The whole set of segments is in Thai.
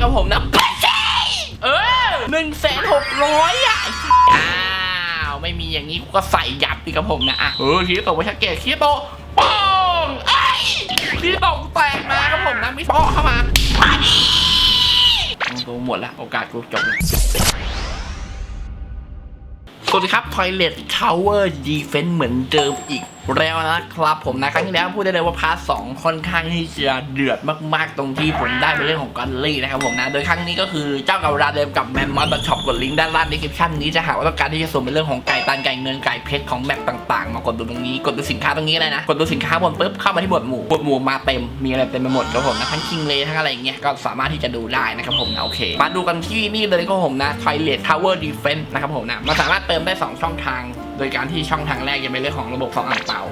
ครับผมนะเออหนึ่งแสนหกร้อยอะอ้าวไม่มีอย่างนี้กูก็ใส่ยับดีครับผมนะอะเออคีโตะวาชาเกะคีโตป้องไอ้ยคีโตกูแตกมาครับผมนะมิสโตะเข้ามาตัวหมดละโอกาสกูจบล้วสวัสดีครับ Toilet Tower Defense เหมือนเดิมอีก แล้วนะครับผมนะครั้งที่แล้วพูดได้เลยว่าพาร์ทสองค่อนข้างที่จะเดือดมากๆ ตรงที่ผมได้เป็นเรื่องของกอลลี่นะครับผมนะโดยครั้งนี้ก็คือเจ้ากับราเดิมกับแมมมอสช็อปกดลิงก์ด้านล่างดีคริปชั่นนี้จะหาว่าต้องการที่จะส่งเป็นเรื่องของไก่ตันไก่เงินไก่เพชรของแมปต่างๆ มากดดูตรงนี้กดดูสินค้าตรงนี้เลยนะกดดูสินค้าบนปุ๊บเข้ามาที่บทหมู่บทหมู่มาเต็มมีอะไรเต็มไปหมดครับผมนะทั้งคิงเลทั้งอะไรอย่างเงี้ยก็สามารถที่จะดูได้นะครับผมนะโอเค มาดูกันที่นี่เลยครับผมนะ Toilet Tower Defense นะครับผมนะมันสามารถเติมได้สองช่องทาง โดยการที่ช่องทางแรกจะเป็นเรื่องของระบบสองอ่างเปา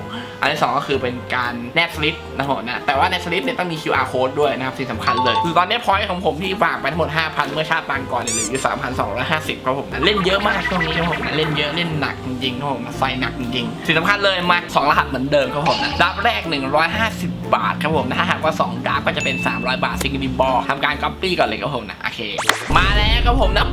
อันที่สองก็คือเป็นการแนบสลิปนะครับผมนะแต่ว่าแนบสลิปเนี่ยต้องมี QR code ด้วยนะครับสิ่งสำคัญเลยคือตอนนี้พอยต์ของผมที่ฝากไปทั้งหมด 5,000 เมื่อชาติปางก่อนเหลืออยู่3,250ครับผมนะเล่นเยอะมากช่วงนี้ครับผมนะเล่นเยอะเล่นหนักจริงๆครับผมนะไฟหนักจริงๆสิ่งสำคัญเลยมาสองรหัสเหมือนเดิมครับผมนะดับแรก 150 บาทครับผมนะถ้าหากว่า2ดับก็จะเป็น 300 บาทซิงเกิลบอลทำการก๊อปปี้ก่อนเลยครับผมนะโอเค มาแล้วครับผมนะ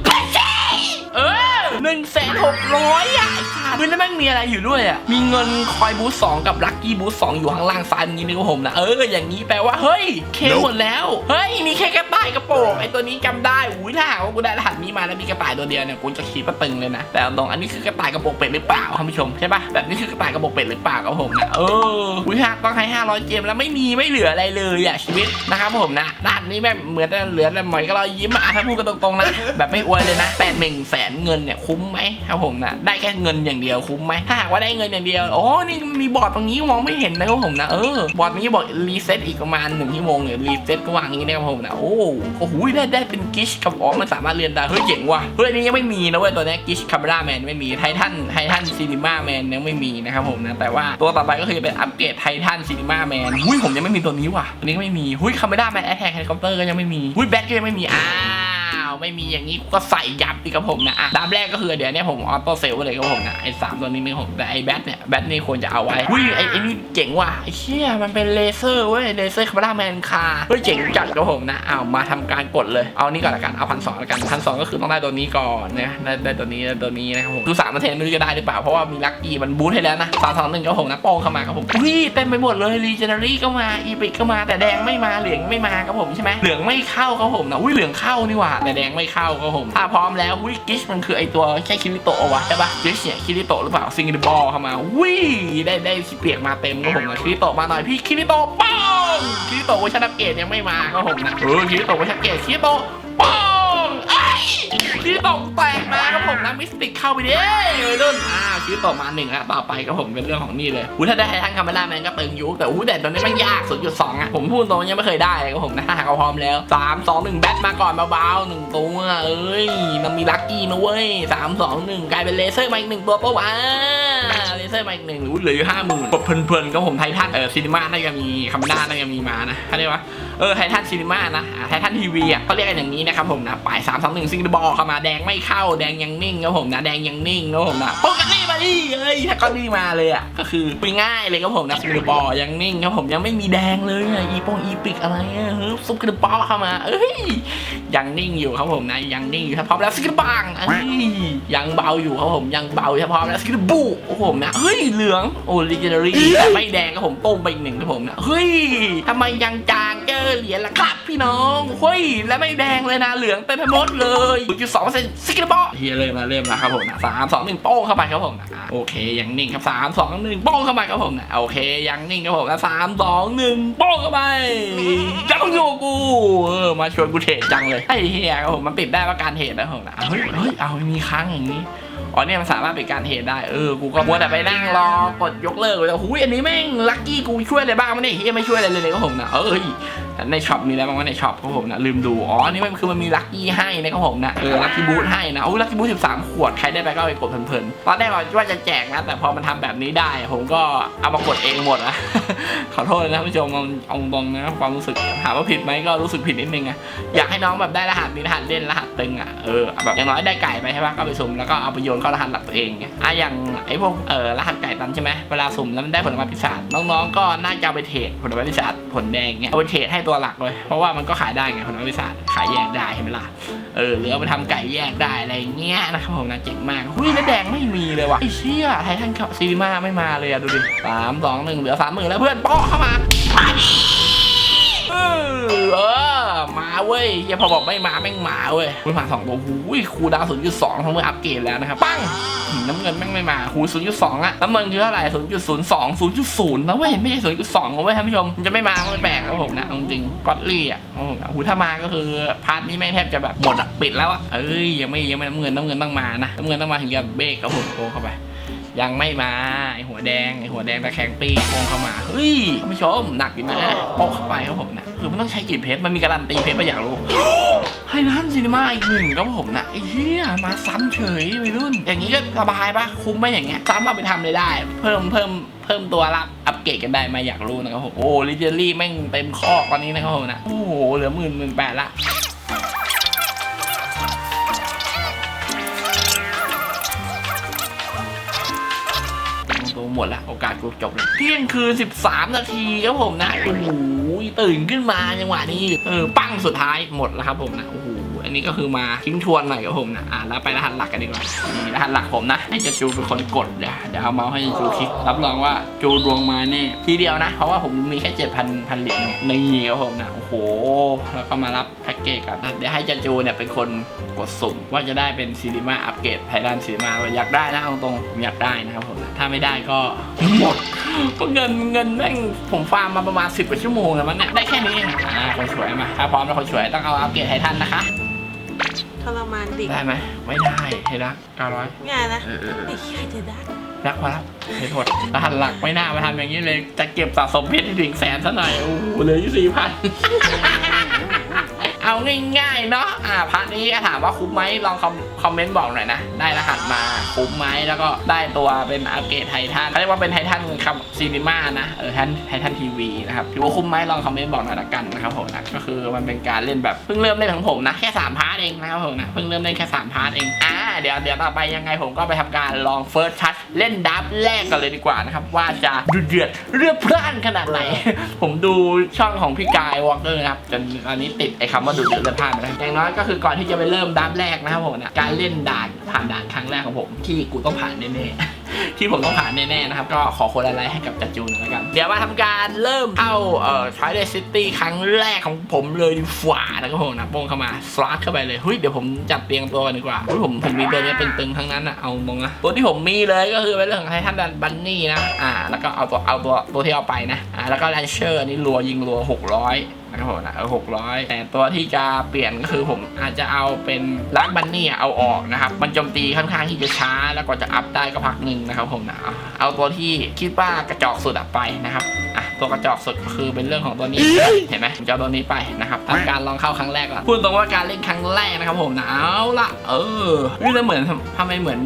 หนึ่งแสนหกร้อยอะไอ้สัสเฮ้ยแล้วแม่งมีอะไรอยู่ด้วยอะ มีเงินคอยบูสสองกับลัคกี้บูสสองอยู่ข้างล่างซ้ายนี้นะครับผมนะ เออ อย่างนี้แปลว่าเฮ้ย เคหมดแล้ว เฮ้ย มีแค่กระต่ายกระโปรงไอ้ตัวนี้จำได้อุ้ยถ้าหากว่ากูได้รหัสนี้มาแล้วมีกระต่ายตัวเดียวเนี่ยกูจะขีดประตึงเลยนะ แต่เอาตรงอันนี้คือกระต่ายกระโปรงเป็ดหรือเปล่าท่านผู้ชมใช่ปะแบบนี้คือกระต่ายกระโปรงเป็ดหรือเปล่าครับผมนะ เอออุ้ยหากต้องให้500เจมแล้วไม่มีไม่เหลืออะไรเลยอะชีวิตนะครับผมนะด้านนี้แม่งเหมือนจะเหลือแต่หมอยก็รอยยิ้มอะถ้าพูดกันตรงๆนะแบบไม่อวยเลยนะแปดหนึ่งแสนเงินเนี่ยคุ้มไหมครับผมนะได้แค่เงินอย่างเดียวคุ้มไหมถ้าหากว่าได้เงินอย่างเดียวโอ้นี่มีบอร์ดตรงนี้มองไม่เห็นนะครับผมนะเออบอร์ดนี้บอกรีเซ็ตอีกประมาณหนึ่งชั่วโมงเนี่ยรีเซ็ตก็วางอย่างนี้นะครับผมนะโอ้โอ้โหได้ได้เป็นกิชกับอ๋อมันสามารถเรียนได้เฮ้ยเจ๋งว่ะเฮ้ยอันนี้ยังไม่มีนะเว้ยตัวนี้กิชคาเมราแมนไม่มีไททันไททันซีนิมาแมนยังไม่มีนะครับผมนะแต่ว่าตัวต่อไปก็คือเป็นอัปเกรดไททันซีนิมาแมนหุ้ยผมยังไม่มีตัวนี้ว่ะตัวนี้ก็ไม่มีหุ้ยคาเมราแมนแอทแทกเฮลิคอปเตอร์ก็ยังไม่มีหุ้ยแบทก็ยังไม่มีอ้า ไม่มีอย่างนี้ก็ใส่ยับดีครับผมนะอะดามแรกก็คือเดี๋ยวเนี้ผมออโต้เซลเลยครับผมนะไอ้สามตัวนี้นี่ผมแต่ไอ้แบทเนี่ยแบทนี่ควรจะเอาไว้หุ้ยไอ้ไอ้นี่เจ๋งว่ะไอ้เชี่ยมันเป็นเลเซอร์เว้ยเลเซอร์คาร์บาแมนคาเฮ้ยเจ๋งจัดครับผมนะเอามาทำการกดเลยเอานี่ก่อนละกันเอาพันสองละกันพันสองก็คือต้องได้ตัวนี้ก่อนนะได้ได้ตัวนี้ได้ตัวนี้นะครับผมคือสามเทนไม่รู้จะได้หรือเปล่าเพราะว่ามีลัคกี้มันบูทให้แล้วนะสามสองหนึ่งครับผมนะโป้งเข้ามาครับผมอุ้ยเต็มไปหมดเลยรีเจนเนอรี่ก็มาอีพิกก็มาแต่แดงไม่มาเหลืองไม่มาครับผมใช่ไหมเหลืองไม่เข้าครับผมนะอุ้ยเหลืองเข้านี่หว่าแต่แดงไม่เข้าก็ผมถ้าพร้อมแล้วอุ้ยกิชมันคือไอตัวใช่คิริโตะวะใช่ปะกิชเนี่ยคิริโตะหรือเปล่าซิงเกิลบอลเข้ามาวิ้ได้ได้เปียกมาเต็มก็ผมนะคิริโตะมาหน่อยพี่คิริโตะป้องคิริโตะเวอร์ชันอัปเกรดยังไม่มาก็ผมนะเออคิริโตะเวอร์ชันอัปเกรดคิริโตะป้องไอ ยคิริโตกแตกมาครับผมนะมิสติกเข้าไปดิเลยดุนอ่าคิริโตะมาหนึ่งแล้วต่อไปครับผมเป็นเรื่องของนี่เลยอู้ถ้าได้ททันคาเมล่าแมนก็ตึงยุแต่อู้แต่ตอนนี้มันยาก0.2อะผมพูดตรงยังไม่เคยได้ครับผมนะหากเราพร้อมแล้วสามสองหนึ่งแบทมาก่อนเบาๆหนึ่งตัวเอ้ยมันมีลัคกี้นะเว้ยสามสองหนึ่งกลายเป็นเลเซอร์มาอีกหนึ่งตัวปะวะ เซอร์มาอีกหนึ่งอุ้ยเหลืออยู่ห้าหมื่นกดเพลินๆก็ผมไททันเออซีนิม่าน่าจะมีคำน้าน่าจะมีมานะเขาเรียกว่าเออไททันซีนิม่านะไททันทีวีอะเขาเรียกกันอย่างนี้นะครับผมนะปลายสามสองหนึ่งซิงเกิลบอลเข้ามาแดงไม่เข้าแดงยังนิ่งครับผมนะแดงยังนิ่งครับผมนะโปกนี่มาดิเอ้ยถ้าก็นี่มาเลยอะก็คือไปง่ายเลยครับผมนะซิงเกิลบอลยังนิ่งครับผมยังไม่มีแดงเลยอะอีปงอีปิกอะไรเฮ้ยซุปกระป๋อเข้ามาเอ้ย ยังนิ่งอยู่ครับผมนะยังนิ่งอยู่ถ้าพร้อมแล้วซิงเกิลบังยังเบาอยู่ครับผมยังเบาถ้าพร้อมแล้วซิงเกิลบูโอ้โหผมนะเฮ้ยเหลืองโอ้ลิเจนอรี่แต่ไม่แดงครับผมต้มไปอีกหนึ่งครับผมนะเฮ้ยทำไมยังจางเจอเหรียญละครับพี่น้องเฮ้ยแล้วไม่แดงเลยนะเหลืองเต็มไปหมดเลยจุดสองเปอร์เซ็นต์ซิงเกิลบอเฮียเริ่มมาเริ่มแล้วครับผมนะสามสองหนึ่งโป้งเข้าไปครับผมนะโอเคยังนิ่งครับสามสองหนึ่งโป้งเข้าไปครับผมนะโอเคยังนิ่งครับผมนะสามสองหนึ่งโป้งเข้าไปจังโยกูเออมาชวนกูเทรดจังเลยไอ้เฮียครับผมมันปิดได้ว่าการเหตุนะผมนะเฮ้ยเฮ้ยเอามีค้างอย่างนี้ อ๋อเนี่ยมันสามารถเป็นการเทรดได้ เออ กูก็มัวแต่ไปนั่งรอกดยกเลิกเลยหูยอันนี้แม่งลัคกี้กูช่วยอะไรบ้างมันเนี่ยเฮียไม่ช่วยอะไรเลยเลยก็ผมนะ เอ้ย ในช็อปมีอะไรบ้างวะในช็อปก็ผมนะลืมดู อ๋อ นี่มันคือมันมีลัคกี้ให้นะครับผมนะ เออ ลัคกี้บูทให้นะโอ้ลัคกี้บูทสิบสามขวด ใครได้ไปก็ไปกดเพลินๆ ตอนแรกว่าจะแจกนะ แต่พอมันทำแบบนี้ได้ ผมก็เอามากดเองหมดนะขอโทษนะท่านผู้ชมเอาเอาตรงนะความรู้สึกถามว่าผิดไหมก็รู้สึกผิดนิดนึงอะอยากให้น้องแบบได้รหัสมีรหัสเล่นรหัสตึงอะเออแบบอย่างน้อยได้ไก่ไปใช่ปะก็ไปสุ่มแล้วก็เอาไปโยนเข้ารหัสหลักตัวเองไงอะอย่างไอ้พวกเออรหัสไก่ตันใช่ไหมเวลาสุ่มแล้วมันได้ผลไม้ปีศาจน้องๆก็น่าจะเอาไปเทรดผลไม้ปีศาจผลแดงเงี้ยเอาไปเทรดให้ตัวหลักเลย เพราะว่ามันก็ขายได้ไงคนนักวิทยาศาร์ขายแยกได้เห็นไหมล่ะเออหรือเอาไปทำไก่แยกได้อะไรเงี้ยนะครับผมนะเจ๋งมากหุ้ยแล้วแดงไม่มีเลยว่ะไอ้เชี่ยไททันซีนีมาไม่มาเลยอะดูดิสามสองหนึ่งเหลือสามหมื่นแล้วเพื่อนเปาะเข้ามา เออมาเว้ยเหี้ยพอบอกไม่มาแม่งมาเว้ยคุยผ่านสองตัวหุ้ยคูดาวศูนย์จุดสองทั้งเมื่ออัปเกรดแล้วนะครับปังน้ำเงินแม่งไม่มาคูศูนย์จุดสองอะน้ำเงินคือเท่าไหร่ศูนย์จุดศูนย์สองศูนย์จุดศูนย์นะเว้ยไม่ใช่ศูนย์จุดสองเว้ยท่านผู้ชมมันจะไม่มาก็ไม่แปลกครับผมนะจริงก็อดลี่อะหูถ้ามาก็คือพาร์ทนี้แม่งแทบจะแบบหมดอะปิดแล้วอะเอ้ยยังไม่ยังไม่น้ำเงินน้ำเงินต้องมานะน้ำเงินต้องมาถึงจะเบรกครับผมโกงเข้าไป ยังไม่มาไอหัวแดงไอหัวแดงตะแคงปีโกงเข้ามาเฮ้ยท่านผู้ชมหนักอยู่นะโปกเข้าไปครับผมนะคือมันต้องใช้กี่เพชรมันมีการันตีเพชรมาอยากรู้ให้ท่านซีนีมาอีกหนึ่งครับผมนะไอ้เหี้ยมาซ้ำเฉยวัยรุ่น อย่างนี้ก็สบายปะคุ้มไหมอย่างเงี้ยซ้ำเอาไปทำเลยได้ เพิ่มเพิ่มเพิ่มตัวรับอัปเกรดกันได้มาอยากรู้นะครับผมโอ้ลิเจอรี่แม่งเต็มข้อตอนนี้นะครับผมนะโอ้โหเหลือหมื่นหมื่นแปดละ หมดละโอกาสกูจบเลยเที่ยงคืน 13 นาทีครับผมนะโอ้โหตื่นขึ้นมาจังหวะนี้เออปั้งสุดท้ายหมดแล้วครับผมนะโอ้โห นี้ก็คือมาทิ้งทวนหน่อยครับผมนะอะแล้วไปรหัสหลักกันดีกว่านี่รหัสหลักผมนะให้จะจูเป็นคนกดเดี๋ยวเดี๋ยวเอาเมาส์ให้จูคลิกรับรองว่าจูดวงมาแน่ทีเดียวนะ เพราะว่าผมมีแค่7,000พันพันเหรียญเนี่ยนี่ครับผมนะโอ้โหแล้วก็มารับแพ็กเกจกันเดี๋ยวให้จะจูเนี่ยเป็นคนกดสุ่มว่าจะได้เป็นซีนีมาอัปเกรดไททันซีนีมาอยากได้นะตรงๆผมอยากได้นะครับผมถ้าไม่ได้ก็หมดเพราะเงินเงินแม่งผมฟาร์มมาประมาณ 10กว่าชั่วโมงแล้วมั้งเนี่ยได้แค่นี้เองอ่าคนสวยมาถ้าพร้อมแล้วคนสวยต้องเอาอัปเกรดไททันนะคะ ทรมานเด็กได้ไหมไม่ได้เฮ้ยรัก900ง่ายนะเออเออเอไอ้อใครจะได้รักพอแล้วเฮ้ยโทษรหัสหลักไม่น่ามาทำอย่างนี้เลย จะเก็บสะสมเพชรให้ถึงแสนซะหน่อยโอ้โหเหลืออยู่สี่พัน เอาง่ายๆเนาะอ่าพาร์ทนี้ถามว่าคุ้มไหมลองคอมคอมเมนต์บอกหน่อยนะ ได้รหัสมาคุ้มไหมแล้วก็ได้ตัวเป็นอัปเกรดไททันเขาเรียกว่าเป็นไททันครับซีนิมานะเออไททันไททันทีวีนะครับถือว่าคุ้มไหมลองคอมเมนต์บอกหน่อยละกันนะครับผมนะก็คือมันเป็นการเล่นแบบเพิ่งเริ่มเล่นของผมนะแค่สามพาร์ทเองนะครับผมนะเพิ่งเริ่มเล่นแค่สามพาร์ทเองอ่าเดี๋ยวเดี๋ยวต่อไปยังไงผมก็ไปทำการลองเฟิร์สทัชเล่นดับแรกกันเลยดีกว่านะครับว่าจะดเดือดเรือพล่านขนาดไหน ผมดูช่องของพี่กายวอล์กเกอร์นะครับจนตอนนี้ติดไอ้คำว่าดุเดือดเรือพล่านไปแล้วอย่างน้อยก็คือก่อนที่จะไปเริ่มดับแรกนะครับผมนะการเล่นด่านผ่านด่านครั้งแรกของผม ที่กูต้องผ่านแน่ๆที่ผมต้องผ่านแน่ๆนะครับก็ขอคนละไลค์ให้กับจัดจูนหน่อยแล้วกัน เดี๋ยวมาทำการเริ่มเข้าเอ่อทริเดซิตี้ครั้งแรกของผมเลยดีกว่านะครับผมนะโป้งเข้ามาสลาดเข้าไปเลยเฮ้ยเดี๋ยวผมจัดเตียงตัวกันดีกว่าเฮ้ยผมผมมีตัวนี้เป็นตึงทั้งนั้นอะเอาตรงนะตัวที่ผมมีเลยก็คือเป็นเรื่องของไททันดันบันนี่นะอ่าแล้วก็เอาตัวเอาตัวตัวที่เอาไปนะอ่าแล้วก็แลนเชอร์อันนี้รัวยิงรัว600 นะครับผมนะเออหกร้อยแต่ตัวที่จะเปลี่ยนก็คือผมอาจจะเอาเป็นลักบันนี่เอาออกนะครับ มันโจมตีค่อนข้างที่จะช้า แล้วก็จะอัพได้ก็พักหนึ่งนะครับผมนะเอาตัวที่คิดว่ากระจอกสุดไปนะครับอะตัวกระจอกสุดคือเป็นเรื่องของตัวนี้เห็นไหมผมจะเอาตัวนี้ไปนะครับทำการลองเข้าครั้งแรกก่อนพูดตรงว่าการเล่นครั้งแรกนะครับผมนะเอาละเออนี่แล้วเหมือนทำไมเหมือน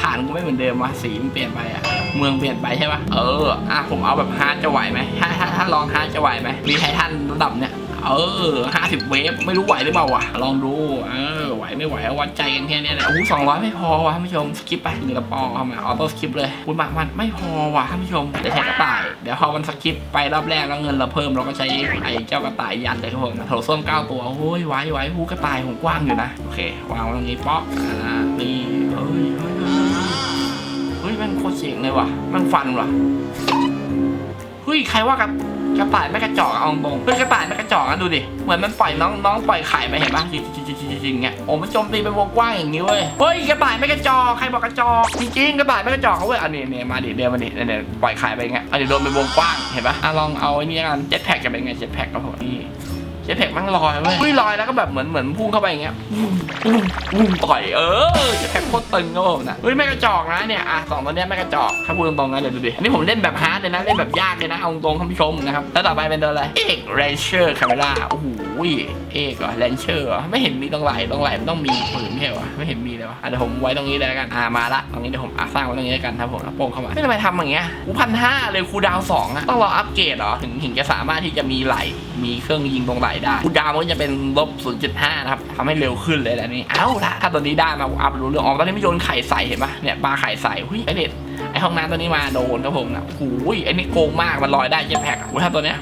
ฐานกูไม่เหมือนเดิมวะสีมันเปลี่ยนไปอะ เมืองเปลี่ยนไปใช่ปะเอออะผมเอาแบบฮาร์ดจะไหวไหมถ้าถ้าถ้าลองฮาร์ดจะไหวไหมมีไททันระดับเนี้ยเออห้าสิบเวฟไม่รู้ไหวหรือเปล่าวะ ลองดู เออ ไหวไม่ไหวเอาวัดใจกันแค่เนี้ยแหละโอ้สองร้อยไม่พอวะท่านผู้ชม สกิปไปหนึ่งกระปอเข้ามาออโต้สกิปเลยคุณมามันไม่พอวะท่านผู้ชม เดี๋ยวใช้กระต่าย เดี๋ยวพอมันสกิปไปรอบแรกแล้วเงินเราเพิ่มเราก็ใช้ไอ้เจ้ากระต่ายยัดเลยครับผมโถส้มเก้าตัวโอ้ยไหวไหวหูกระต่ายผมกว้างอยู่นะ โอเควางตรงนี้ป๊อกอ่านี่ รเสียงเลยว่ะมันฟันว่ะเฮ้ยใครว่ากับกระต่ายไม่กระจอกอะเอาตรงเฮ้ยกระต่ายไม่กระจอกอะดูดิ เหมือนมันปล่อยน้องน้องปล่อยไข่ไปเห็นปะจริงจริงจริงจริงเงี้ยโอ้มันโจมตีเป็นวงกว้างอย่างนี้เว้ย เฮ้ยกระต่ายไม่กระจอกใครบอกกระจอกจริงๆกระต่ายไม่กระจอกเขาเว้ยอันนี้เนี่ยมาดิเดี๋ยวมาดิเนี่ยเนี่ยปล่อยไข่ไปเงี้ยอันนี้โดนเป็นวงกว้างเห็นปะอะลองเอาไอ้นี่กันเจ็ตแพ็กจะเป็นไงเจ็ตแพ็กก็ผมนี่ เจ็ตแพ็กมันลอยเว้ยเฮ้ยลอยแล้วก็แบบเหมือนเหมือนพุ่งเข้าไปอย่างเงี้ยปุ้งปุ้งปุ้งต่อยเออเจ็ตแพ็กโคตรตึงครับผมนะเฮ้ยไม่กระจอกนะเนี่ยอะสองตัวเนี้ยไม่กระจอกถ้าพูดตรงๆนะเดี๋ยวดูดิอันนี้ผมเล่นแบบฮาร์ดเลยนะเล่นแบบยากเลยนะเอาตรงๆท่านผู้ชมนะครับแล้วต่อไปเป็นตัวอะไรเอกเรนเชอร์คาเมล่าโอ้โหเอกเหรอเรนเชอร์ไม่เห็นมีตรงไหลตรงไหลมันต้องมีปืนไม่ใช่เหรอไม่เห็นมีเลยวะอะเดี๋ยวผมไว้ตรงนี้เลยแล้วกันอ่ามาละตรงนี้เดี๋ยวผมอะสร้างไว้ตรงนี้แล้วกันครับผมแล้วโป่งเข้ามาไม่ทำไมทำอย่างเงี้ยกูพันห้าเลยคูดาวสองอะต้องรออัปเกรดเหรอถึงถึงจะสามารถที่จะมีไหลมีเครื่องยิงตรงไหลได้คูดาวมันจะเป็นลบ 0.5 นะครับทำให้เร็วขึ้นเลยแหละนี่เอ้าละถ้าตัวนี้ได้มาอัพรู้เรื่องอ๋อตอนนี้ไม่โยนไข่ใส่เห็นปะเนี่ยปลาไข่ใส่หุ้ยไอเด็ดไอห้องน้ำตัวนี้มาโดนครับผมนะโอ้ยไอนี่โกงมากมันลอยได้เจ็ตแพ็กอะถ้าตัวเนี้ย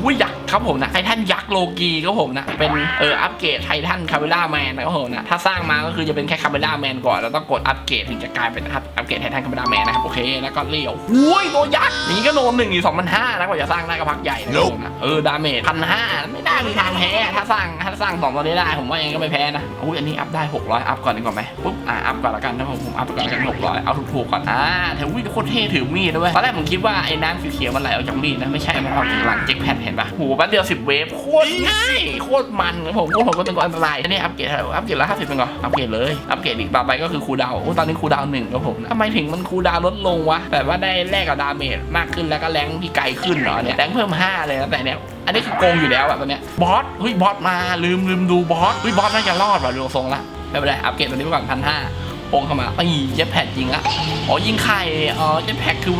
โอ้ยอยาก ครับผมนะไททันยักษ์โลกีครับผมนะเป็นเอออัปเกรดไททันคาเวล่าแมนนะครับผมนะถ้าสร้างมาก็คือจะเป็นแค่คาเวล่าแมนก่อนแล้วต้องกดอัปเกรดถึงจะกลายเป็นอัปเกรดไททันคาเวล่าแมนนะครับโอเคแล้วก็เลี้ยวหุ้ยตัวยักษ์อย่างนี้ก็โนนหนึ่งอยู่สองพันห้านะกว่าจะสร้างได้ก็พักใหญ่นะครับผมนะเออดาเมจพันห้าไม่น่ามีทางแพ้ถ้าสร้างถ้าสร้างสองตัวนี้ได้ผมว่ายังก็ไม่แพ้นะอุ้ยอันนี้อัพได้600อัพก่อนดีกว่าไหมปุ๊บอะอัพก่อนละกันนะผมผมอัพก่อนละกัน600เอาถูกๆก่อนอ่าแต่อุ้ยโคตรเท่ถือมีดด้วยตอนแรกผมคิดว่าไอ้น้ำสีเขียวมันไหลออกจากมีดนะไม่ใช่มันออกจากหลังเจ็คแพดเห็นปะโหแป๊บเดียว10เวฟโคตรง่ายโคตรมันครับผมผมก็เป็นคนอันตรายอันนี้อัพเกรดอัพเกรดละ50เป็นก่อนอัพเกรดเลยอัพเกรดอีกต่อไปก็คือคูลดาวตอนนี้คูลดาวหนึ่งครับผมทำไมถึงมันคูลดาวลดลงวะแต่ว่าได้แลกกับดาเมจมากขึ้นแล้วก็แรงที่ไกลขึ้นเหรอเนี่ยแรงเพิ่มห้าเลยนะแต่เนี่ยอันนี้คือโกงอยู่แล้วแบบตัวเนี้ยบอสเฮ้ยบอสมาลืมลืมดูบอสเฮ้ยบอสน่าจะรอดว่ะดูทรงละไม่เป็นไรอัปเกรดตัวนี้ไปก่อนพันห้าโปงเข้ามาไอ้เจ็ตแพดยิงละอ๋อยิงไข่อ๋อเจ็ตแพดคือ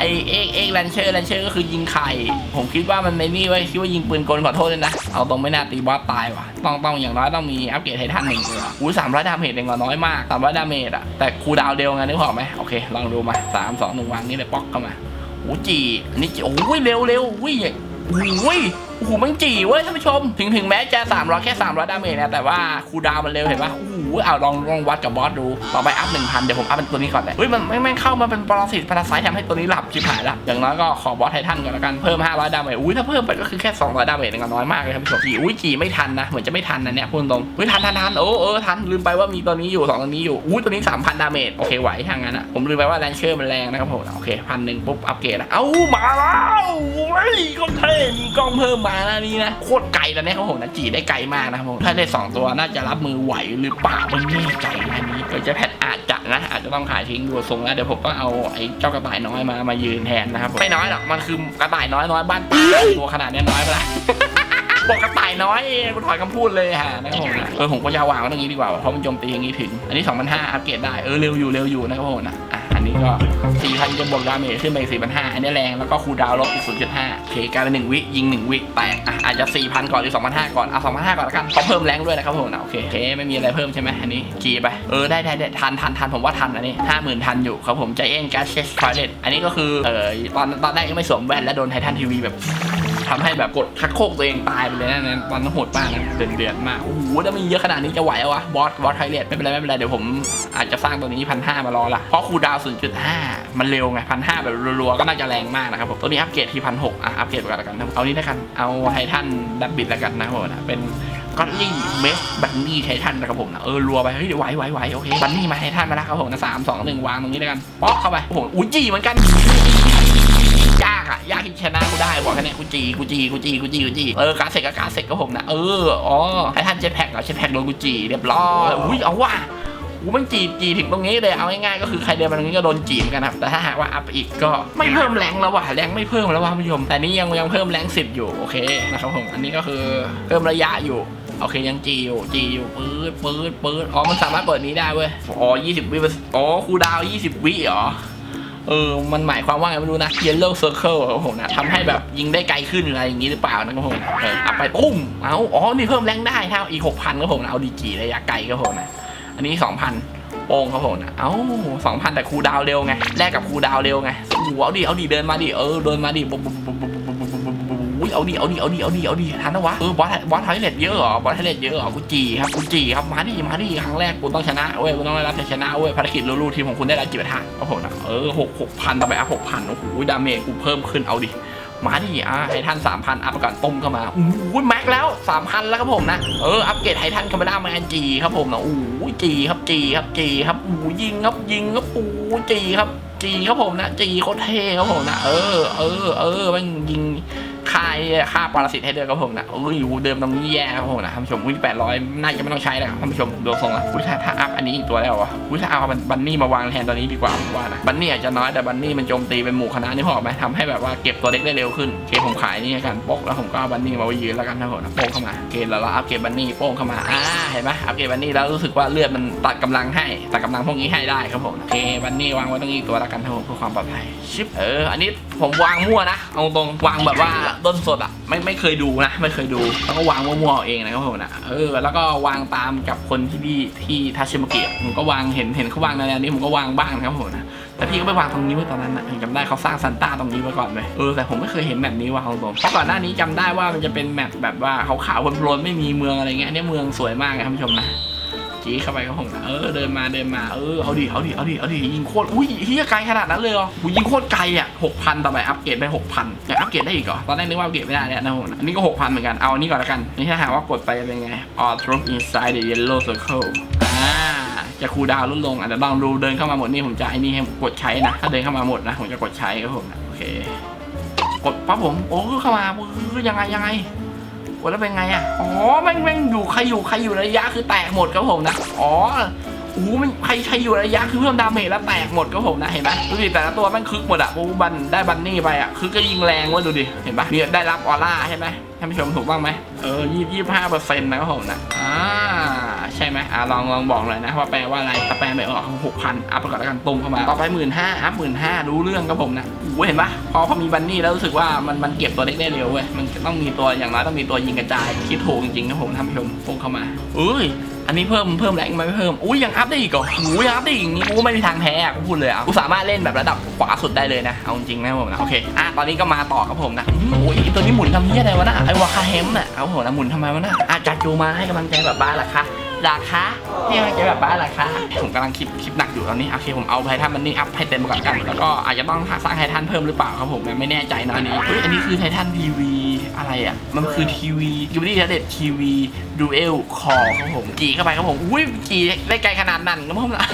ไอเอ็กเอ็กแลนเชอร์แลนเชอร์ก็คือยิงไข่ ผมคิดว่ามันในนี่ไว้คิดว่ายิงปืนกลขอโทษเลยนะ เอาตรงไม่น่าตีบอสตายว่ะ ต้องต้องอย่างน้อยต้องมีอัปเกรดไททันหนึ่งตัวอุ้ยสามร้อยดาเมจเองก็น้อยมากสามร้อยดาเมจอะแต่คูดาวเดียวไงนึกออกไหมโอเค ลองดูมาสามสองหนึ่งวางนี่เลยป๊อกเข้ามาโอ้จีอันนี้จีโอ้ยเร็วเร็วอุ้ยโอ้ย โอ้โหมันจี๋เว้ยท่านผู้ชม ถึงถึงแม้จะ 300 แค่ 300 ดาเมจนะ แต่ว่าคูลดาวน์มันเร็วเห็นปะโอ้โหเอาลองลองวัดกับบอสดู ต่อไปอัพ 1,000 เดี๋ยวผมอัพเป็นตัวนี้ก่อนเลยเฮ้ย มันไม่ไม่เข้ามาเป็นปรสิตพาราไซต์ทำให้ตัวนี้หลับชิบหายละอย่างน้อยก็ขอบอสไททันก่อนละกัน เพิ่ม 500 ดาเมจ อุ้ย ถ้าเพิ่มไปก็คือแค่ 200 ดาเมจเองก็น้อยมากเลยท่านผู้ชมจี๋อุ้ยจี๋ไม่ทันนะ เหมือนจะไม่ทันนะเนี่ยพูดตรงเฮ้ยทันทันทันโอ้เออทันลืมไปว่ามีตัวนี้อยู่สองตัวนี้อยู่อุ้ยตัวนี้ 3,000 ดาเมจโอเคไหวทางนั้นอะผมลืมไปว่าแลนเชอร์มันแรงนะครับผมโอเคพันหนึ่งปุ๊บอัปเกรดละเอ้ามาแล้วเฮ้ยก็เท่มีกล้องเพิ่มมานะนี่นะโคตรไกลแล้วเนี่ยครับผมนะจีได้ไกลมากนะครับผมถ้าได้สองตัวน่าจะรับมือไหวหรือเปล่าไม่แน่ใจนะนี้เดี๋ยวจะแพทอาจจะนะอาจจะต้องขายทิ้งดูทรงแล้วเดี๋ยวผมก็เอาไอ้เจ้ากระต่ายน้อยมามายืนแทนนะครับผมไม่น้อยหรอกมันคือกระต่ายน้อยน้อยบ้านป้าตัวขนาดเนี้ยน้อยไปละ บอกกระต่ายน้อยกูถอยคำพูดเลยฮะนะครับผมนะเออผมก็จะวางไว้ตรงนี้ดีกว่าเพราะมันโจมตีอย่างนี้ถึง อันนี้2,500อัปเกรดได้เออเร็วอยู่เร็วอยู่นะครับผมนะอะอันนี้ก็4,000จะบวกดาเมจขึ้นไป4,500อันนี้แรงแล้วก็คูลดาวน์ลบอีก0.5โอเคกลายเป็น1วิยิง1วิแตกอะอาจจะ4,000ก่อนหรือ2,500ก่อนเอา2,500ก่อนละกันเขาเพิ่มแรงด้วยนะครับผมนะโอเคโอเคไม่มีอะไรเพิ่มใช่ไหมอันนี้จีไปเออได้ได้ได้ทันทันทันผมว่าทันอันนี้50,000ทันอยู่ครับผมใจเอ็นแกสเชสพาเลตอันนี้ก็คือเออตอนตอนแรกยังไม่สวมแว่นและโดนไททันทีวีแบบ ทำให้แบบกดทักโคกตัวเองตายไปเลยนะนั้นตอนนั้นโหดมากนะเดือดเดือดมากโอ้โหถ้ามีเยอะขนาดนี้จะไหวเหรอวะบอสบอสไทเลตไม่เป็นไรไม่เป็นไรเดี๋ยวผมอาจจะสร้างตัวนี้พันห้ามารอละเพราะคูดาวน์0.5 มันเร็วไงพันห้าแบบรัวๆก็น่าจะแรงมากนะครับผมตัวนี้อัปเกรดที่พันหกอะอัปเกรดไปก่อนละกันเอานี้แล้วกันเอาไททันดับบิดแล้วกันนะครับผมนะเป็นก็ลี่เมสบันนี่ไททันนะครับผมนะเออรัวไปเฮ้ยเดี๋ยวไหวไหวไหวโอเคบันนี่มาไททันมาแล้วครับผมนะสามสองหนึ่งวางตรงนี้แล้วกันป๊อกเข้าไปโอ้โหอุ้ยจีเหมือนกัน ยากอะยากที่ชนะกูได้บอกแค่นี้กูจีกูจีกูจีกูจีกูจีเออการเสกกับการเสกก็ผมนะเอออ๋อไอ้ท่านเจ็ตแพ็กเหรอเจ็ตแพ็กโดนกูจีเรียบร้อยอุ้ยเอาว่ะกูมันจีจีถึงตรงนี้เลยเอาง่ายๆก็คือใครเดินมาตรงนี้ก็โดนจีเหมือนกันครับแต่ถ้าหากว่าอัพอีกก็ไม่เพิ่มแรงแล้วว่ะแรงไม่เพิ่มแล้วว่ะคุณผู้ชมแต่นี่ยังยังเพิ่มแรงสิบอยู่โอเคนะครับผมอันนี้ก็คือเพิ่มระยะอยู่โอเคยังจีอยู่จีอยู่ปื๊ดปื๊ดปื๊ดอ๋อมันสามารถเปิดนี้ได้เว้ยอ๋อ20วิอ๋อคูดาว20วิเหรอ เออ มันหมายความว่าไงไม่รู้นะ yellow circle ครับผมนะทำให้แบบยิงได้ไกลขึ้นอะไรอย่างนี้หรือเปล่านะครับผมเออเอาไปปุ้ม เอาอ๋อ นี่เพิ่มแรงได้ครับอีกหกพันครับผมนะเอาดีกีระยะไกลครับผมนะ อันนี้สองพันโป้งครับผมนะเอ้าสองพันแต่คูดาวเร็วไง แลกกับคูดาวเร็วไงโอ้โหเอาดิ เอาดิ เดินมาดิ เออ เดินมาดิ ปุ๊บปุ๊บปุ๊บ อุ้ยเอาดิเอาดิเอาดิเอาดิเอาดิทันนะวะเออบอสบอสไทเลตเยอะเหรอบอสไทเลตเยอะเหรอกูจีครับกูจีครับมาดิมาดิครั้งแรกกูต้องชนะเว้ยกูต้องได้รับชัยชนะเว้ยภารกิจลูๆทีมของคุณได้รับจิบทะครับผมนะเออหกหกพันต่อไปอะหกพันโอ้โหดาเมจกูเพิ่มขึ้นเอาดิมาดิอะไททันสามพันอัพก่อนต้มเข้ามาโอ้โหแม็กแล้วสามพันแล้วครับผมนะ เออ อัปเกรดไททันคาเมล่าแมนจีครับผมนะโอ้โหจีครับจีครับจีครับโอ้โหยิงครับยิงครับโอ้โหจีครับจีครับผมนะจีโคตรเท่ครับผมนะ เออ เออ เออมันยิง ค่าค่าปรสิตให้เด้วยครับผมนะโอ้ยอเดิมตรงนี้แย่ครับผมนะท่านผู้ชมวิ่งแปดร้อยน่าจะไม่ต้องใช้แล้วครับท่านผู้ชมดูทรงแล้วอุ้ยถ้าถ้าอัพอันนี้อีกตัวแล้ววะอุ้ยถ้าเอาบันนี่มาวางแทนตัวนี้ดีกว่าผมว่านะบันนี่อาจจะน้อยแต่บันนี่มันโจมตีเป็นหมู่คณะนี่พอไหมทำให้แบบว่าเก็บตัวเล็กได้เร็วขึ้นโอเคผมขายนี่กันโป๊กแล้วผมก็เอาบันนี่มาไว้ยืนแล้วกันนะผมนะโป้งเข้ามาโอเคแล้วเราอัพเกรดบันนี่โป้งเข้ามาอ่าเห็นไหมอัพเกรดบันนี่แล้วรู้สึกว่าเลือดมันตัดกำลังให้ตัดกำลังพวกนี้ให้ได้ครับผมเคบันนี่วางไว้ตรงนี้ตัวแล้วกันครับผมเพื่อความปลอดภัยชิปเอออันนี้ ผมวางมั่วนะเอาตรงวางแบบว่าต้นสดอะไม่ไม่เคยดูนะ ไม่เคยดูแล้วก็วางมั่วๆเอาเองนะครับผมนะเออแล้วก็วางตามกับคนที่พี่ที่ทาชิมาเกะผมก็วางเห็นเห็นเขาวางในแนวนี้ผมก็วางบ้างนะครับผมนะแต่พี่ก็ไปวางตรงนี้ไว้ตอนนั้นนะจำได้เขาสร้างซันต้าตรงนี้ไว้ก่อนเลยเออแต่ผมไม่เคยเห็นแบบนี้ว่ะเอาตรงเพราะก่อนหน้านี้จำได้ว่ามันจะเป็นแมปแบบว่าขาวๆโพลนๆไม่มีเมืองอะไรเงี้ยอันนี้เมืองสวยมากเลยท่านผู้ชมนะ จี้เข้าไปก็ผมนะเออเดินมาเดินมาเออเอาดิเอาดิเอาดิเอาดิยิงโคตรอุ้ยเฮียไกลขนาดนั้นเลยเหรอยิงโคตรไกลอะหกพันต่อไปอัปเกรดไปหกพันแต่อัปเกรดได้อีกเหรอตอนแรกนึกว่าอัปเกรดไม่ได้เนี่ยนะผมอันนี้ก็หกพันเหมือนกันเอาอันนี้ก่อนละกันนี่ถ้าหากว่ากดไปจะเป็นไง all through inside the yellow circle อ่าจะคูดาวลดลงอาจจะลองดูเดินเข้ามาหมดนี่ผมจะไอ้นี่ให้กดใช้นะถ้าเดินเข้ามาหมดนะผมจะกดใช้ครับผมนะโอเคกดปั๊บผมโอ้เข้ามาเออยังไงยังไง กดแล้วเป็นไงอะ อ๋อแม่งแม่งอยู่ใครอยู่ใครอยู่ระยะคือแตกหมดครับผมนะ อ๋อโอ้หมันใครใครอยู่ระยะคือเพิ่มดาเมจแล้วแตกหมดครับผมนะเห็นไหมดูดิแต่ละตัวแม่งคึกหมดอะปูบันได้บันนี่ไปอะคือก็ยิงแรงเว่าดูดิเห็นปะเนี่ยได้รับออร่าใช่ไหมท่านผู้ชมถูกบ้างไหมเออยี่ยี่ห้าเปอร์เซ็นต์นะครับผมนะอ่า ใช่ไหมอ่าลองลองบอกเลยนะว่าแปลว่าอะไรถ้าแปลไม่ออกหกพันอัพไปก่อนแล้วกันตุ้มเข้ามาต่อไปหมื่นห้าอัพหมื่นห้ารู้เรื่องครับผมนะโอ้โหเห็นปะพอพอมีบันนี่แล้วรู้สึกว่ามันมันเก็บตัวเล็กได้เร็วเว้ยมันต้องมีตัวอย่างน้อยต้องมีตัวยิงกระจายคิดถูกจริงๆครับผมท่านผู้ชมพุ่งเข้ามาอุ้ย อันนี้เพิ่มเพิ่มแรงไหมไม่เพิ่มอุ้ยยังอัพได้อีกเหรอหูยังอัพได้อีกอย่างนี้กูไม่มีทางแพ้อะกูพูดเลยอะกูสามารถเล่นแบบระดับขวาสุดได้เลยนะเอาจริงนะผมนะโอเคอะตอนนี้ก็มาต่อครับผมนะโอ้ยตัวนี้หมุนทำเหี้ยอะไรวะน่ะไอ้วาคาเฮมน่ะเอาโหนะหมุนทำไมวะน่ะอาจัดจูมาให้กำลังใจแบบบ้านล่ะคะราคาให้กำลังใจแบบบ้านล่ะคะผมกำลังคิดคิดหนักอยู่ตอนนี้โอเคผมเอาไททันมันนี่อัพให้เต็มก่อนกันแล้วก็อาจจะต้องสร้างไททันเพิ่มหรือเปล่าครับผมไม่แน่ใจนะอันนี้เฮ้ยอันนี้คือไททันทีวี อะไรอะ มันคือทีวีกิบลี่เทเด็ดทีวีดูเอลคอครับผมจีเข้าไปครับผมอุ้ยจีได้ไกลขนาดนั้นครับผมนะ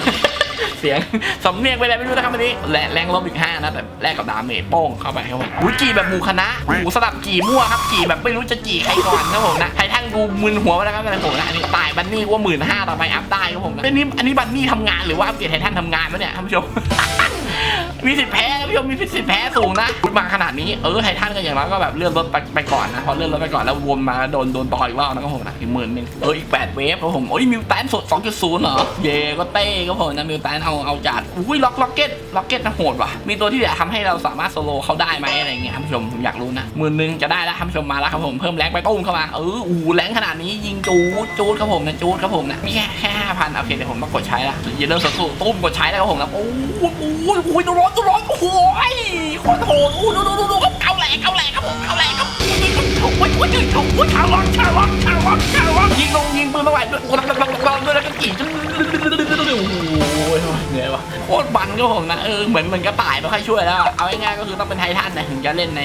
เสียงสำเนียงไปแล้วไม่รู้นะครับวันนี้แรงแรงลบอีก5นะแต่แรกกับดาเมจโป้งเข้าไปครับผมอุ้ยจีแบบหมูคณะหมูสลับจีมั่วครับจีแบบไม่รู้จะจีใครก่อนครับผมนะไททันกูมึนหัวไปแล้วครับอะไรผมนะอันนี้ตายบันนี่ว่าหมื่นห้าต่อไปอัพได้ครับผมนะอันนี้อันนี้บันนี่ทำงานหรือว่าอัปเกรดไททันทำงานวะเนี่ยท่านผู้ชม มีสิทธิ์แพ้ท่านผู้ชมมีสิทธิ์แพ้สูงนะพูดมาขนาดนี้เออไททันก็อย่างน้อยก็แบบเลื่อนรถไปไปก่อนนะพอเลื่อนรถไปก่อนแล้ววนมาโดนโดนต่ออีกรอบนะครับผมนะอีกหมื่นหนึ่งเอออีกแปดเวฟครับผมโอ้ยมิวแตนสด2.0เหรอเย่ก็เต้ก็ผมนะมิวแตนเอาเอาจัดอุ้ยล็อกล็อกเก็ตล็อกเก็ตนะโหดว่ะมีตัวที่จะทำให้เราสามารถโซโลเขาได้ไหมอะไรเงี้ยท่านผู้ชมผมอยากรู้นะหมื่นหนึ่งจะได้แล้วท่านผู้ชมมาแล้วครับผมเพิ่มแรงไปตุ้มเข้ามาเอออู้แรงขนาดนี้ยิงจูดจูดครับผมนะจูดครับผมนะมีแค่ห้าพันโอเคเดี๋ยวผมต้องกดใช้ละเยนเดอร์สู้ตุ้มกดใช้แล้วครับผมนะโอ้โหโอ้ยโอ้ยตัวร้อนตัวร้อนโอ้โหโคตรโหดอู้ดูดูดูดูครับเอาแหลกเอาแหลกครับผมเอาแหลกครับโอ้ยโอ้ยโอ้ยโอ้ยโอ้ยชาล็อกชาล็อกชาล็อกชาล็อกยิงลงยิงปืนมาไหวด้วยโอ้ยลองลองด้วยแล้วก็กี่โอ้โหเหนื่อยวะโคตรบันครับผมนะเออเหมือนเหมือนกระต่ายไม่ค่อยช่วยแล้วเอาง่ายๆก็คือต้องเป็นไททันนะถึงจะเล่นใน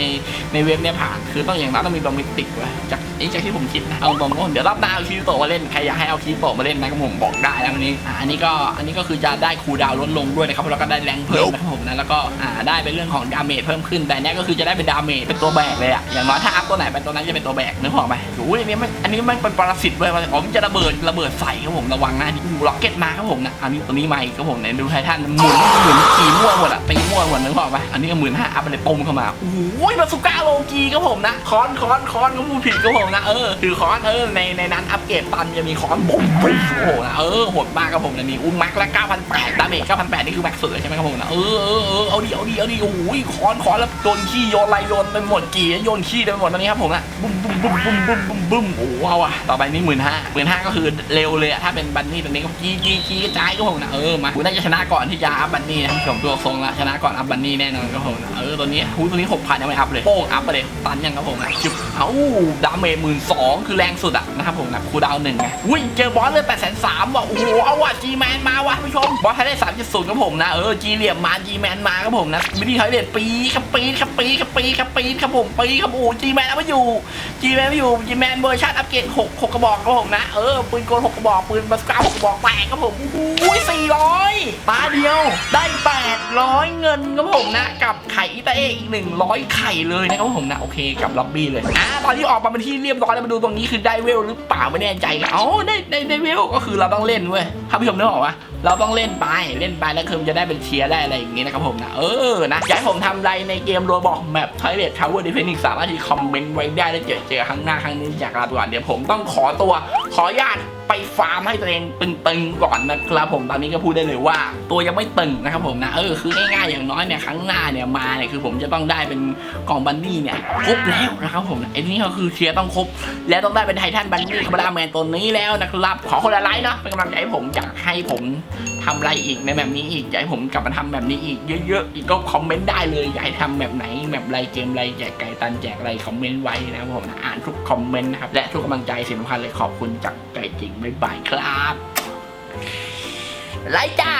ในเว็บเนี่ยผ่านคือต้องอย่างน้อยต้องมีโดมิติกไว้จาก ไอ้จากที่ผมคิดนะ เอาตรงๆเดี๋ยวรอบหน้าเอาคีโตะมาเล่น ใครอยากให้เอาคีโตะมาเล่นนะก็ผมบอกได้นะวันนี้อ่าอันนี้ก็อันนี้ก็คือจะได้คูลดาวน์ลดลงด้วยนะครับแล้วก็ได้แรงเพิ่มนะครับผมนะแล้วก็อ่าได้เป็นเรื่องของดาเมจเพิ่มขึ้นแต่เนี้ยก็คือจะได้เป็นดาเมจเป็นตัวแบกเลยอะอย่างน้อยถ้าอัพตัวไหนเป็นตัวนั้นจะเป็นตัวแบกนึกออกไหมโอ้ยอันนี้มันอันนี้มันเป็นปรสิตเว้ยมันอ๋อมันจะระเบิดระเบิดใส่ครับผมระวังนะนี่ล็อกเก็ตมาครับผมนะอันนี้ตัวนี้มาอีกครับผมเนี่ยดูไททันหมุนหมุนขี่มั่วหมดอะตีมั่วหมดนึกออกไหมอันนี้ก็หมื่นห้าอัพไปเลยปมเข้ามาโอ้ยมาสุก้าโลกีครับผมนะคอนคอนคอนก็พูดผิดครับผมนะเออถือคอนเออในในนั้นอัปเกรดปันจะมีคอนบุ้มบุ้มโอ้โหนะเออโหดมากครับผมนะมีอุ้มแม็กละ9,800ดาเมจ9,800นี่คือแม็กสุดเลยใช่ไหมครับผมนะเออเออเออเอาดิเอาดิเอาดิโอ้ยคอนคอนแล้วโดนขี้โยนไรโยนไปหมดกี่โยนขี้ไปหมดตอนนี้ครับผมนะบุ้มบุ้มบุ้มบุ้มบุ้มบุ้มบุ้มโอ้โหเอาอะต่อไปนี่หมื่นห้าหมื่นห้าก็คือเร็วเลยอะถ้าเป็นบันนี่ตรงนี้ก็จี้จี้จี้กระจายก็ผมนะเออมาคุณน่าจะชนะก่อนที่จะอัพบันนี่นะผมตัวทรงละชนะก่อนอัพบันนี่แน่นอนครับผมนะเออตัวนี้หูตัวนี้หกพันยังไม่อัพเลยโป้งอัพไปเลยตันยังครับผมนะจุบเอ้าดาเมจหมื่นสองคือแรงสุดอะนะครับผมนะครูดาวหนึ่งไงอุ้ยเจอบอสเลยแปดแสนสามว่ะโอ้โหเอาว่ะจีแมนมาว่ะผู้ชมบอสไทยได้สามจุดศูนย์ครับผมนะเออจีเหลี่ยมมาจีแมนมาครับผมนะวิธีไทยเด็ดปีครับปีครับปีครับปีครับปีครับผมปีครับโอ้จีแมนเอาไม่อยู่จีแมนไม่อยู่จีแมนเวอร์ชันอัปเกรดหกหกกระบอกครับผมนะเออปืนโกลหกกระบอกปืนบาสก้าหกกระบอกแตกครับผมโอ้ยสี่ร้อยตาเดียวได้แปดร้อยเงินครับผมนะกับไข่อิตาเอะอีกหนึ่งร้อยไข่เลยนะครับผมนะโอเคกับล็อบบี้เลยอ่าตอนที่ออกมาเป็นที่เรียบร้อยแล้วมาดูตรงนี้คือได้เวลหรือเปล่าไม่แน่ใจนอ๋อได้ได้ได้เวลก็คือเราต้องเล่นเว้ยท่าผู้ชมนึกออกปะเราต้องเล่นไปเล่นไปแล้วคือมันจะได้เป็นเชียร์ได้อะไรอย่างงี้นะครับผมนะเออนะอยากให้ผมทำอะไรในเกมโรบอกแมปไทเลตทาวเวอร์ดิเฟนิกสามารถที่คอมเมนต์ไว้ได้แล้วเจอเจอครั้งหน้าครั้งนี้จากลาไปก่อนเดี๋ยวผมต้องขอตัวขออนุญาต ไปฟาร์มให้ตัวเองตึงๆก่อนนะครับผมตอนนี้ก็พูดได้เลยว่า ตัวยังไม่ตึงนะครับผมนะเออคือง่ายๆอย่างน้อยเนี่ยครั้งหน้าเนี่ยมาเนี่ยคือผมจะต้องได้เป็นกล่องบันนี่เนี่ยครบแล้วนะครับผมไอ้นี่ก็คือเชียร์ต้องครบ แล้วต้องได้เป็นไททันบันนี่คาร์บาแมนตัวนี้แล้วนะครับขอคนละไลค์เนาะเป็นกำลังใจให้ผมอยากให้ผมทำอะไรอีกในแบบนี้อีกอยากให้ผมกลับมาทำแบบนี้อีกเยอะๆอีกก็คอมเมนต์ได้เลยอยากให้ทำแบบไหนแบบไรเกมไรแจกไก่ตันแจกอะไรคอมเมนต์ไว้นะครับผมนะอ่านทุกคอมเมนต์นะครับและทุกกำลังใจสิ่งสำคัญเลยขอบคุณจาก จจริง บ๊ายบายครับ ไลจ้า